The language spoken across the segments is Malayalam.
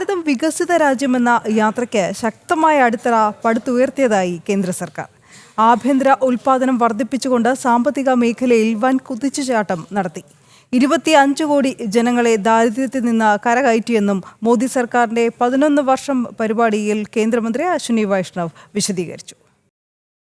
ഭാരതം വികസിത രാജ്യമെന്ന യാത്രയ്ക്ക് ശക്തമായ അടിത്തറ പടുത്തുയർത്തിയതായി കേന്ദ്ര സർക്കാർ. ആഭ്യന്തര ഉൽപാദനം വർദ്ധിപ്പിച്ചുകൊണ്ട് സാമ്പത്തിക മേഖലയിൽ വൻ കുതിച്ചുചാട്ടം നടത്തി. ഇരുപത്തി അഞ്ച് കോടി ജനങ്ങളെ ദാരിദ്ര്യത്തിൽ നിന്ന് കരകയറ്റിയെന്നും മോദി സർക്കാരിന്റെ പതിനൊന്ന് വർഷം പരിപാടിയിൽ കേന്ദ്രമന്ത്രി അശ്വിനി വൈഷ്ണവ് വിശദീകരിച്ചു.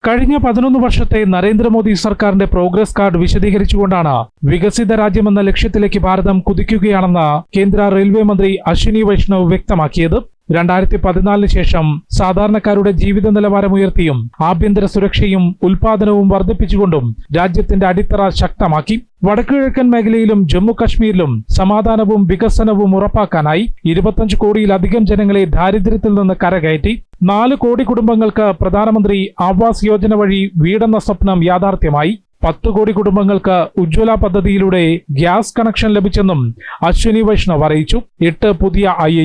കഴിഞ്ഞ പതിനൊന്ന് വർഷത്തെ നരേന്ദ്രമോദി സർക്കാരിന്റെ പ്രോഗ്രസ് കാർഡ് വിശദീകരിച്ചുകൊണ്ടാണ് വികസിത രാജ്യമെന്ന ലക്ഷ്യത്തിലേക്ക് ഭാരതം കുതിക്കുകയാണെന്ന് കേന്ദ്ര റെയിൽവേ മന്ത്രി അശ്വിനി വൈഷ്ണവ് വ്യക്തമാക്കിയത്. രണ്ടായിരത്തി പതിനാലിന് ശേഷം സാധാരണക്കാരുടെ ജീവിത നിലവാരം ഉയർത്തിയും ആഭ്യന്തര സുരക്ഷയും ഉൽപാദനവും വർദ്ധിപ്പിച്ചുകൊണ്ടും രാജ്യത്തിന്റെ അടിത്തറ ശക്തമാക്കി. വടക്കുകിഴക്കൻ മേഖലയിലും ജമ്മു കശ്മീരിലും സമാധാനവും വികസനവും ഉറപ്പാക്കാനായി ഇരുപത്തഞ്ച് കോടിയിലധികം ജനങ്ങളെ ദാരിദ്ര്യത്തിൽ നിന്ന് കരകയറ്റി. നാല് കോടി കുടുംബങ്ങൾക്ക് പ്രധാനമന്ത്രി ആവാസ് യോജന വഴി വീടെന്ന സ്വപ്നം യാഥാർത്ഥ്യമായി. പത്ത് കോടി കുടുംബങ്ങൾക്ക് ഉജ്ജ്വല പദ്ധതിയിലൂടെ ഗ്യാസ് കണക്ഷൻ ലഭിച്ചെന്നും അശ്വിനി വൈഷ്ണവ് അറിയിച്ചു. എട്ട് പുതിയ ഐ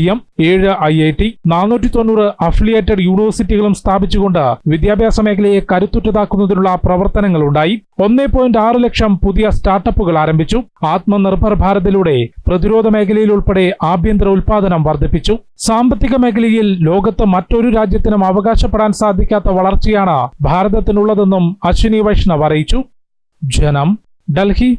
ഏഴ് ഐ ഐ ടി നാനൂറ്റി തൊണ്ണൂറ് അഫിലിയേറ്റഡ് യൂണിവേഴ്സിറ്റികളും സ്ഥാപിച്ചുകൊണ്ട് വിദ്യാഭ്യാസ മേഖലയെ കരുത്തുറ്റതാക്കുന്നതിനുള്ള പ്രവർത്തനങ്ങളുണ്ടായി. ഒന്നേ പോയിന്റ് ആറ് ലക്ഷം പുതിയ സ്റ്റാർട്ടപ്പുകൾ ആരംഭിച്ചു. ആത്മനിർഭർ ഭാരതിലൂടെ പ്രതിരോധ മേഖലയിൽ ഉൾപ്പെടെ ആഭ്യന്തര ഉൽപാദനം വർദ്ധിപ്പിച്ചു. സാമ്പത്തിക മേഖലയിൽ ലോകത്ത് മറ്റൊരു രാജ്യത്തിനും അവകാശപ്പെടാൻ സാധിക്കാത്ത വളർച്ചയാണ് ഭാരതത്തിനുള്ളതെന്നും അശ്വിനി വൈഷ്ണവ് അറിയിച്ചു. ജനം ഡൽഹി